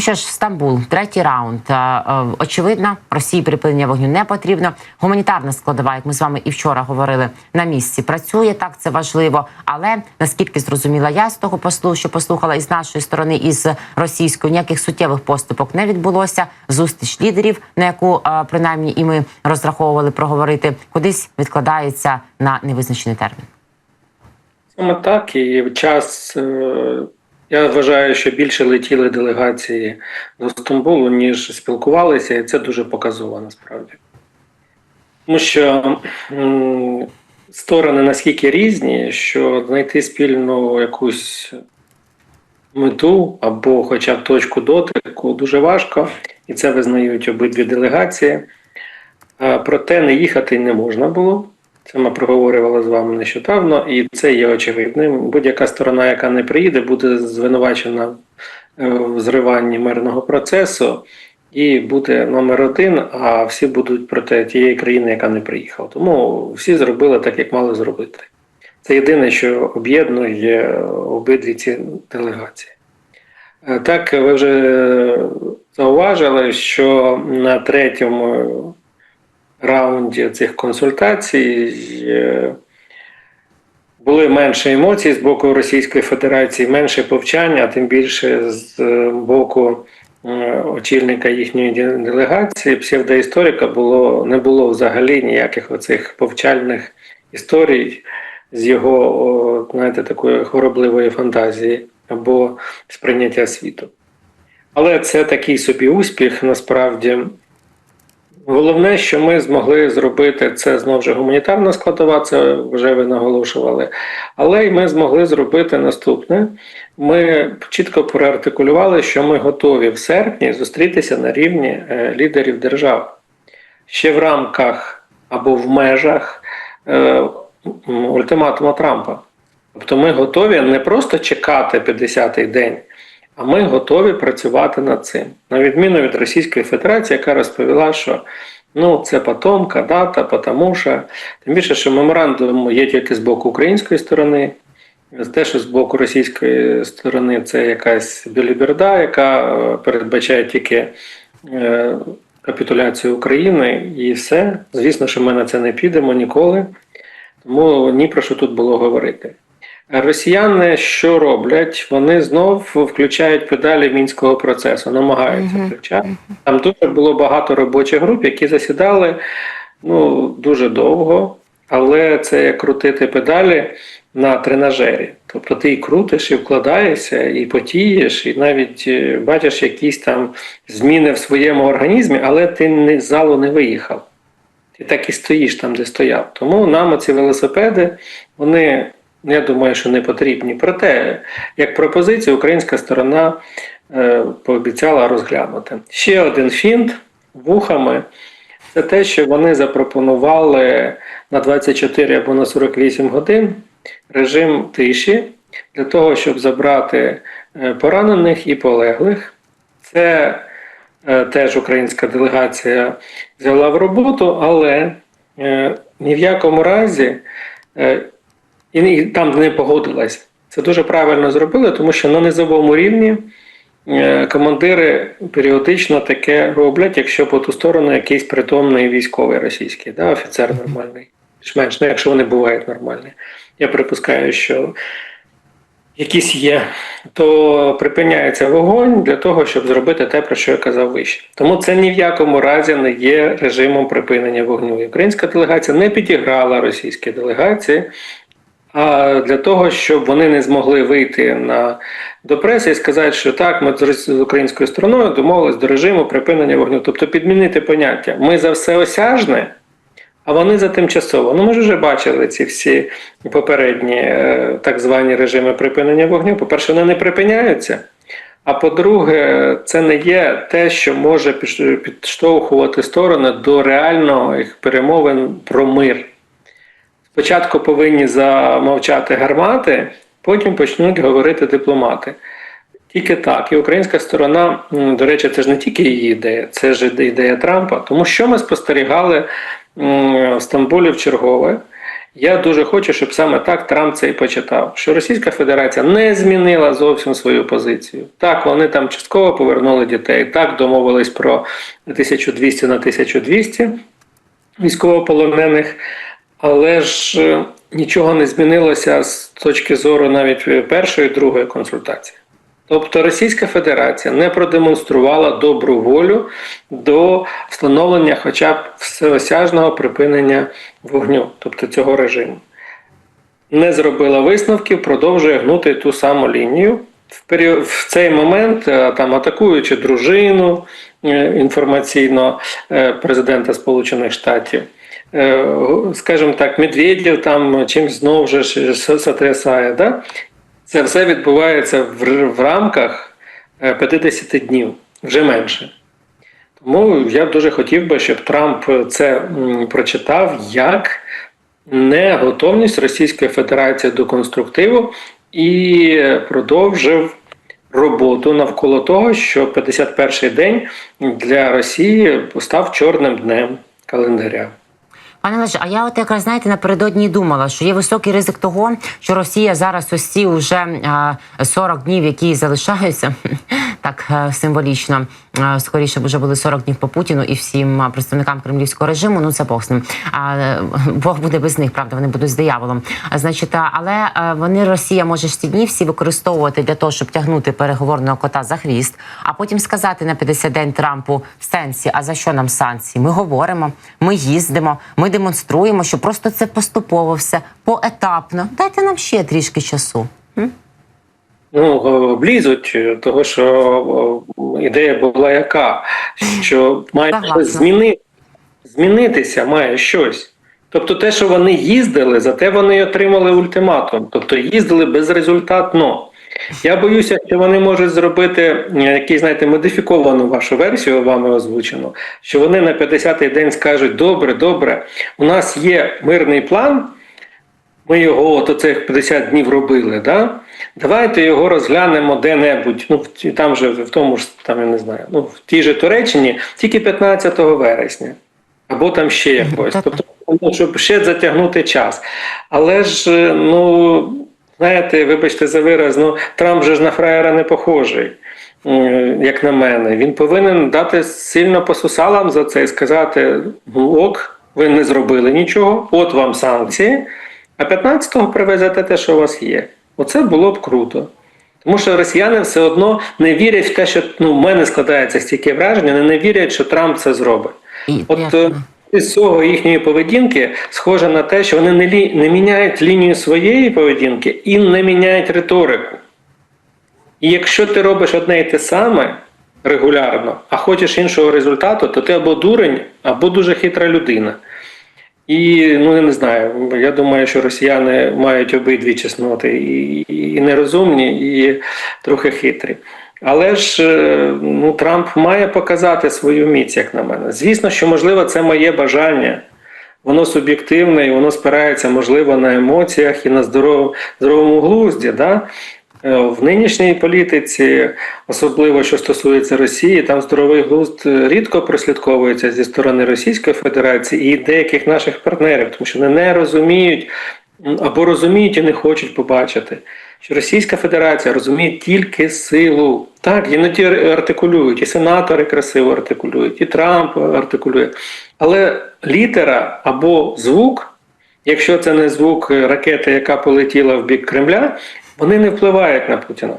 Ну що ж, Стамбул, третій раунд. Е, е, Очевидно, Росії припинення вогню не потрібно. Гуманітарна складова, як ми з вами і вчора говорили, на місці працює так. Це важливо. Але наскільки зрозуміла я з того послу, що послухала із нашої сторони, із російської ніяких суттєвих поступок не відбулося. Зустріч лідерів, на яку е, принаймні і ми розраховували проговорити, кудись відкладається на невизначений термін. Саме так, і час я вважаю, що більше летіли делегації до Стамбулу, ніж спілкувалися, і це дуже показово насправді. Тому що сторони наскільки різні, що знайти спільну якусь мету або хоча б точку дотику дуже важко, і це визнають обидві делегації. Проте не їхати не можна було. Це ми проговорювали з вами нещодавно, і це є очевидним. Будь-яка сторона, яка не приїде, буде звинувачена е, в зриванні мирного процесу і буде номер один, а всі будуть проти тієї країни, яка не приїхала. Тому всі зробили так, як мали зробити. Це єдине, що об'єднує обидві ці делегації. Е, Так, ви вже зауважили, що на третьому раунді цих консультацій е, були менше емоцій з боку Російської Федерації, менше повчання, тим більше з е, боку е, очільника їхньої делегації, псевдоісторика, було, не було взагалі ніяких оцих повчальних історій з його, знаєте, такої хоробливої фантазії або сприйняття світу. Але це такий собі успіх насправді. Головне, що ми змогли зробити, це знову ж гуманітарна складова, це вже ви наголошували. Але й ми змогли зробити наступне. Ми чітко проартикулювали, що ми готові в серпні зустрітися на рівні е, лідерів держав. Ще в рамках або в межах е, м, ультиматуму Трампа. Тобто ми готові не просто чекати 50-й день, а ми готові працювати над цим. На відміну від Російської Федерації, яка розповіла, що ну, це потомка, дата, потому що. Тим більше, що меморандум є тільки з боку української сторони. Те, що з боку російської сторони це якась біліберда, яка е, передбачає тільки е, капітуляцію України і все. Звісно, що ми на це не підемо ніколи. Тому ні про що тут було говорити. Росіяни що роблять? Вони знов включають педалі мінського процесу, намагаються Мгм. включати. Там дуже було багато робочих груп, які засідали ну, дуже довго, але це як крутити педалі на тренажері. Тобто ти і крутиш, і вкладаєшся, і потієш, і навіть е, бачиш якісь там зміни в своєму організмі, але ти не, з залу не виїхав. Ти так і стоїш там, де стояв. Тому нам ці велосипеди, вони, я думаю, що не потрібні. Проте, як пропозицію, українська сторона е, пообіцяла розглянути. Ще один фінт вухами це те, що вони запропонували на 24 або на 48 годин режим тиші для того, щоб забрати е, поранених і полеглих. Це е, теж українська делегація взяла в роботу, але е, ні в якому разі е, і, там не погодилась. Це дуже правильно зробили, тому що на низовому рівні е, командири періодично таке роблять, якщо по ту сторону якийсь притомний військовий російський, да, офіцер нормальний, більш-менш, ну, якщо вони бувають нормальні. Я припускаю, що якісь є, то припиняється вогонь для того, щоб зробити те, про що я казав вище. Тому це ні в якому разі не є режимом припинення вогню. Українська делегація не підіграла російській делегації. А для того, щоб вони не змогли вийти на до преси і сказати, що так, ми з українською стороною домовились до режиму припинення вогню. Тобто підмінити поняття. Ми за все осяжне, а вони за тимчасово. Ну, ми ж вже бачили ці всі попередні е, так звані режими припинення вогню. По-перше, вони не припиняються. А по-друге, це не є те, що може підштовхувати сторони до реальних перемовин про мир. Спочатку повинні замовчати гармати, потім почнуть говорити дипломати. Тільки так. І українська сторона, до речі, це ж не тільки її ідея, це ж ідея Трампа. Тому що ми спостерігали в Стамбулі в чергове, Я дуже хочу, щоб саме так Трамп це і почитав, що Російська Федерація не змінила зовсім свою позицію. Так, вони там частково повернули дітей, так домовились про 1200 на 1200 військовополонених, але ж е, нічого не змінилося з точки зору навіть першої другої консультації. Тобто Російська Федерація не продемонструвала добру волю до встановлення хоча б всеосяжного припинення вогню, тобто цього режиму. Не зробила висновків, продовжує гнути ту саму лінію. В, період, в цей момент, е, там атакуючи дружину е, інформаційно е, президента Сполучених Штатів, е, скажімо так, Медведєв там чимсь знову ж сотрясає, да? Це все відбувається в, в рамках е, 50 днів, вже менше. Тому я б дуже хотів би, щоб Трамп це прочитав як неготовність Російської Федерації до конструктиву і продовжив роботу навколо того, що 51-й день для Росії став чорним днем календаря. Пане Леже, а я от якраз знаєте напередодні думала, що є високий ризик того, що Росія зараз ось ці вже е, 40 днів, які залишаються, так е, символічно, е, скоріше вже були 40 днів по Путіну і всім представникам кремлівського режиму. Ну це Бог з ним. А Бог буде без них, правда, вони будуть з дияволом. Значить, але е, вони Росія може ж ці дні всі використовувати для того, щоб тягнути переговорного кота за хвіст, а потім сказати на 50 день Трампу в сенсі, а за що нам санкції? Ми говоримо, ми їздимо, ми демонструємо, що просто це поступово все поетапно. Дайте нам ще трішки часу. М? Ну, облізуть, того що ідея була яка, що має щось зміни, змінитися має щось. Тобто те, що вони їздили, зате вони отримали ультиматум. Тобто їздили безрезультатно. Я боюся, що вони можуть зробити е, якийсь, знаєте, модифіковану вашу версію, вами озвучену, що вони на 50-й день скажуть: добре, добре, у нас є мирний план, ми його от оцих 50 днів робили, да? давайте його розглянемо де-небудь. Ну, там же в тому ж, там я не знаю, ну, в тій же Туреччині тільки 15 вересня, або там ще якось. Тобто, ну, щоб ще затягнути час. Але ж, е, ну, знаєте, вибачте за вираз, ну, Трамп же ж на фраєра не похожий. Як на мене, він повинен дати сильно по сусалам за це і сказати: ну ок, ви не зробили нічого, от вам санкції, а 15-го привезете те, що у вас є. Оце було б круто. Тому що росіяни все одно не вірять в те, що ну, в мене складається стільки враження, вони не вірять, що Трамп це зробить. От із цього їхньої поведінки схоже на те, що вони не, лі, не міняють лінію своєї поведінки і не міняють риторику. І якщо ти робиш одне і те саме регулярно, а хочеш іншого результату, то ти або дурень, або дуже хитра людина. І ну я не знаю. Я думаю, що росіяни мають обидві чесноти і, і нерозумні, і трохи хитрі. Але ж е, ну, Трамп має показати свою міць, як на мене. Звісно, що можливо це моє бажання. Воно суб'єктивне і воно спирається, можливо, на емоціях і на здоров, здоровому глузді. Да? Е, В нинішній політиці, особливо що стосується Росії, там здоровий глузд е, рідко прослідковується зі сторони Російської Федерації і деяких наших партнерів, тому що вони не розуміють або розуміють і не хочуть побачити, що Російська Федерація розуміє тільки силу. Так, іноді артикулюють, і сенатори красиво артикулюють, і Трамп артикулює. Але літера або звук, якщо це не звук ракети, яка полетіла в бік Кремля, вони не впливають на Путіна.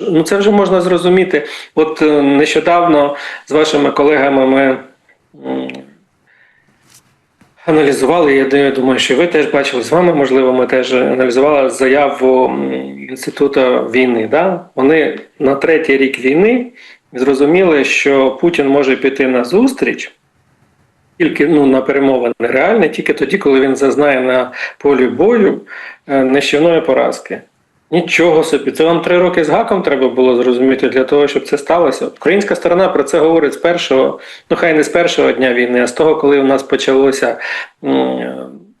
Ну це вже можна зрозуміти. От е, нещодавно з вашими колегами ми аналізували. Я думаю, що ви теж бачили з вами, можливо, ми теж аналізували заяву інституту війни. Да? Вони на третій рік війни зрозуміли, що Путін може піти на зустріч. Тільки ну, на перемовини реальні, тільки тоді, коли він зазнає на полі бою е, нищівної поразки. Нічого собі, це вам три роки з гаком треба було зрозуміти для того, щоб це сталося. Українська сторона про це говорить з першого, ну хай не з першого дня війни, а з того, коли у нас почалося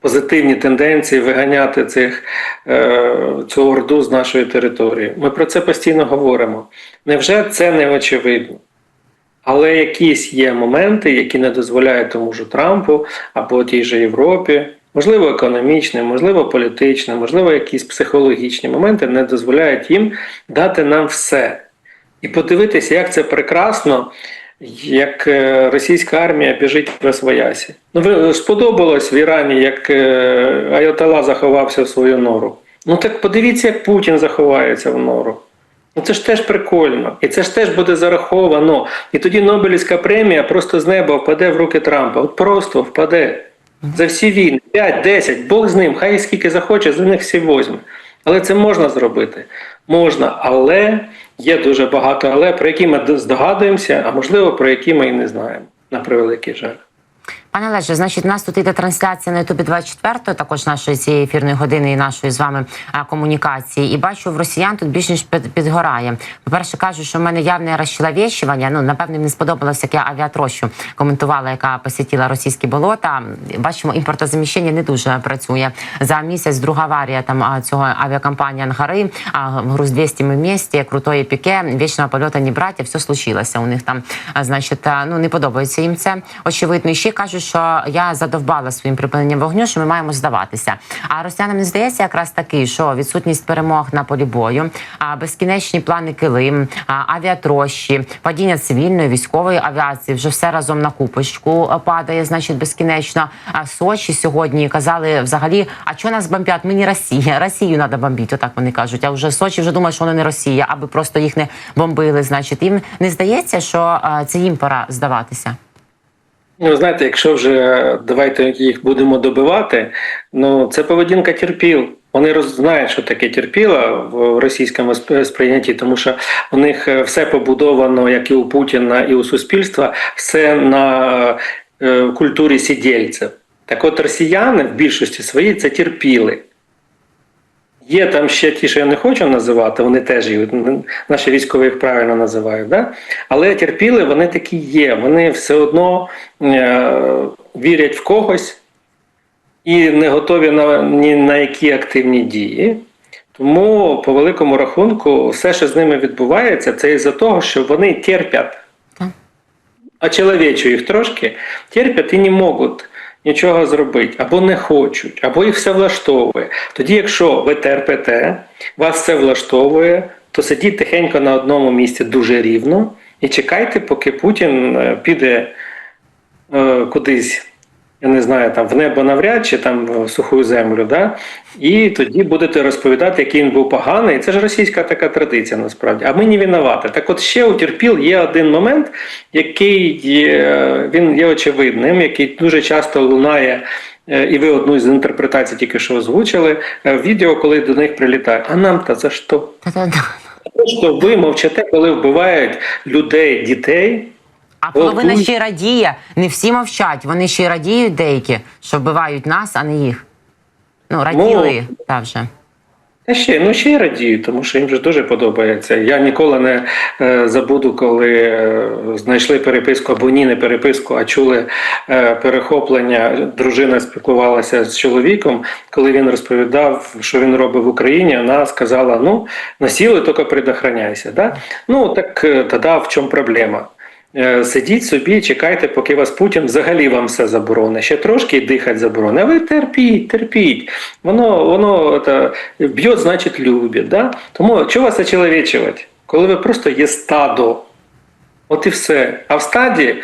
позитивні тенденції виганяти цих, е, цю орду з нашої території. Ми про це постійно говоримо. Невже це не очевидно? Але якісь є моменти, які не дозволяють тому ж Трампу або тій же Європі можливо, економічне, можливо, політичне, можливо, якісь психологічні моменти не дозволяють їм дати нам все. І подивитися, як це прекрасно, як е, російська армія біжить в своясі. Ну, ви сподобалось в Ірані, як е, Айотала заховався в свою нору. Ну так подивіться, як Путін заховається в нору. Ну це ж теж прикольно. І це ж теж буде зараховано. І тоді Нобелівська премія просто з неба впаде в руки Трампа. От просто впаде. За всі війни. 5-10, Бог з ним, хай скільки захоче, за них всі возьме. Але це можна зробити. Можна, але є дуже багато але, про які ми здогадуємося, а можливо, про які ми і не знаємо. На превеликий жаль. Пане Олеже, значить, у нас тут іде трансляція на Ютубі 24 також нашої цієї ефірної години і нашої з вами комунікації. І бачу, в росіян тут більш ніж під- підгорає. По-перше, кажуть, що в мене явне розчеловєщування. Ну, напевно, їм не сподобалося, як я авіатрощу коментувала, яка посітила російські болота. Бачимо, імпортозаміщення не дуже працює. За місяць друга аварія там цього авіакомпанії Ангари, а, груз 200 ми вместе, крутої піке, вічного польоту не браття, все случилося. У них там, значить, ну не подобається їм це. Очевидно, і ще кажуть, що я задовбала своїм припиненням вогню, що ми маємо здаватися. А росіянам не здається якраз таки, що відсутність перемог на полі бою, а безкінечні плани килим, авіатрощі, падіння цивільної військової авіації, вже все разом на купочку падає, значить, безкінечно. А Сочі сьогодні казали взагалі, а що нас бомбять? Ми не Росія, Росію треба бомбити, отак вони кажуть. А вже Сочі вже думають, що вони не Росія, аби просто їх не бомбили. Значить, їм не здається, що це їм пора здаватися. Ну, знаєте, якщо вже давайте їх будемо добивати, ну це поведінка терпіл. Вони знають, що таке терпіла в російському сприйнятті, тому що у них е, все побудовано, як і у Путіна, і у суспільства, все на е, культурі сидільців. Так от росіяни в більшості своїй це терпіли. Є там ще ті, що я не хочу називати, вони теж їх, наші військові їх правильно називають. Да? Але терпіли, вони такі є. Вони все одно е, вірять в когось і не готові на, ні на які активні дії. Тому, по великому рахунку, все, що з ними відбувається, це із-за того, що вони терпять. А чоловічу їх трошки терпять і не можуть нічого зробити, або не хочуть, або їх все влаштовує. Тоді, якщо ви терпите, вас все влаштовує, то сидіть тихенько на одному місці дуже рівно і чекайте, поки Путін е, піде е, кудись. Я не знаю, там в небо навряд чи там в суху землю, да? і тоді будете розповідати, який він був поганий. Це ж російська така традиція насправді. А ми не винувати. Так от ще у терпіл є один момент, який є, він є очевидним, який дуже часто лунає. е, І ви одну з інтерпретацій тільки що озвучили е, відео, коли до них прилітає. А нам-то за що? Та-та-та. Те, що ви мовчите, коли вбивають людей, дітей. А половина От, ще й радіє. Не всі мовчать. Вони ще й радіють деякі, що вбивають нас, а не їх. Ну, раділи та вже. Та ще, ну ще й радію, тому що їм же дуже подобається. Я ніколи не е, забуду, коли е, знайшли переписку або ні, не переписку, а чули е, перехоплення. Дружина спілкувалася з чоловіком, коли він розповідав, що він робить в Україні. Вона сказала: ну, насіли, тільки предохраняйся. Да? Ну так е, тоді в чому проблема? Е, Сидіть собі, чекайте, поки вас Путін взагалі вам все заборонить. Ще трошки і дихати заборонить. А ви терпіть, терпіть. Воно воно б'є, значить любить. Да? Тому чого вас очеловічувати? Коли ви просто є стадо. От і все. А в стаді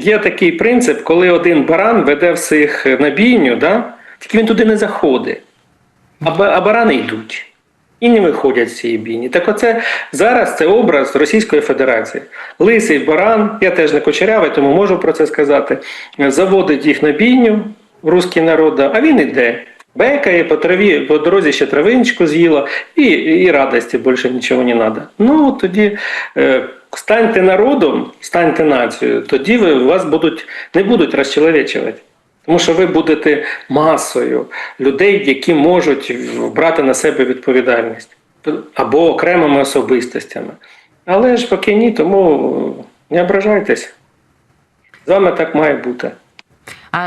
є такий принцип, коли один баран веде всіх на бійню, да? тільки він туди не заходить, а барани йдуть. І не виходять з цієї бійні. Так оце зараз це образ Російської Федерації. Лисий баран, я теж не кучерявий, тому можу про це сказати. Заводить їх на бійню, русський народ, а він іде. Бекає по траві, по дорозі ще травиночку з'їла, і, і радості більше нічого не треба. Ну тоді е, станьте народом, станьте нацією, тоді ви вас будуть не будуть розчеловечувати. Тому що ви будете масою людей, які можуть брати на себе відповідальність або окремими особистостями. Але ж поки ні, тому не ображайтесь. З вами так має бути.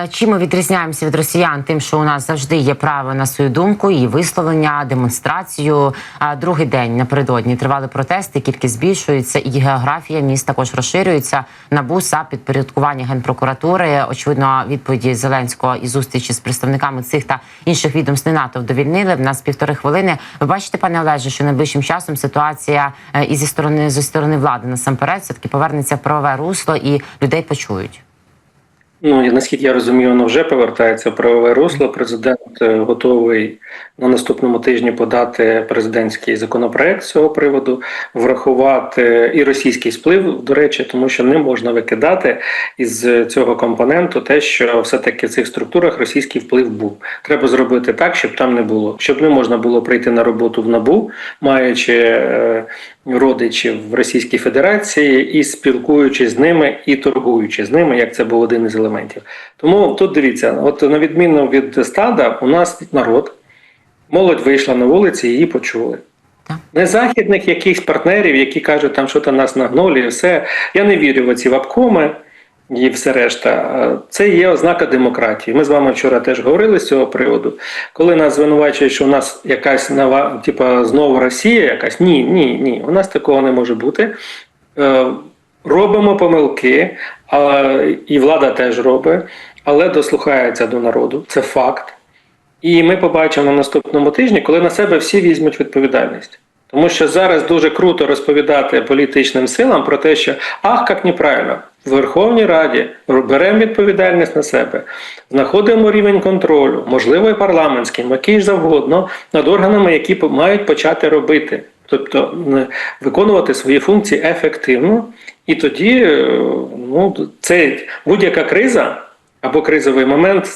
Чим ми відрізняємося від росіян? Тим, що у нас завжди є право на свою думку, її висловлення, демонстрацію. Другий день напередодні тривали протести, кількість збільшується, і географія міст також розширюється. Набу САП, підпорядкування генпрокуратури. Очевидно, відповіді Зеленського і зустрічі з представниками цих та інших відомств НАТО вдовільнили. В нас півтори хвилини. Ви бачите, пане Олеже, що найближчим часом ситуація е, і зі сторони зі сторони влади насамперед все таки повернеться в правове русло і людей почують. Ну наскільки я розумію, воно вже повертається в правове русло. Президент е, готовий на наступному тижні подати президентський законопроект з цього приводу, врахувати і російський сплив, до речі, тому що не можна викидати із цього компоненту те, що все-таки в цих структурах російський вплив був. Треба зробити так, щоб там не було, щоб не можна було прийти на роботу в набу, маючи е, родичів в Російській Федерації і спілкуючись з ними і торгуючи з ними, як це був один із елементів. Тому тут дивіться, от на відміну від стада, у нас народ, молодь вийшла на вулиці, її почули. Так. Не західних якихось партнерів, які кажуть, там що то нас нагнули, і все. Я не вірю в ці вапкоми і все решта. Це є ознака демократії. Ми з вами вчора теж говорили з цього приводу. Коли нас звинувачують, що у нас якась нова, типа знову Росія, якась ні, ні, ні. У нас такого не може бути. Е, Робимо помилки, і влада теж робить, але дослухається до народу. Це факт. І ми побачимо на наступному тижні, коли на себе всі візьмуть відповідальність. Тому що зараз дуже круто розповідати політичним силам про те, що ах, як неправильно, в Верховній Раді беремо відповідальність на себе, знаходимо рівень контролю, можливо, і парламентським, який ж завгодно, над органами, які мають почати робити, тобто виконувати свої функції ефективно. І тоді е, ну, це будь-яка криза або кризовий момент,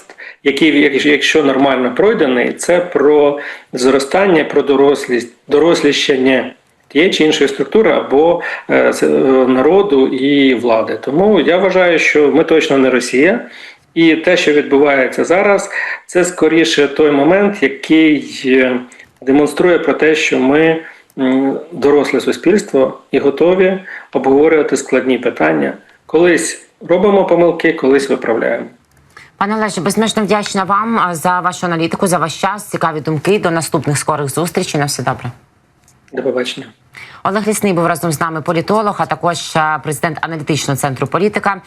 який, як- якщо нормально пройдений, це про зростання, про дорослість, доросліщення тієї чи іншої структури або е, е, народу і влади. Тому я вважаю, що ми точно не Росія. І те, що відбувається зараз, це скоріше той момент, який е, демонструє про те, що ми доросле суспільство і готові обговорювати складні питання. Колись робимо помилки, колись виправляємо. Пане Олеже, безмежно вдячна вам за вашу аналітику, за ваш час, цікаві думки. До наступних скорих зустрічей. На все добре. До побачення. Олег Лісний був разом з нами політолог, а також президент аналітичного центру політика.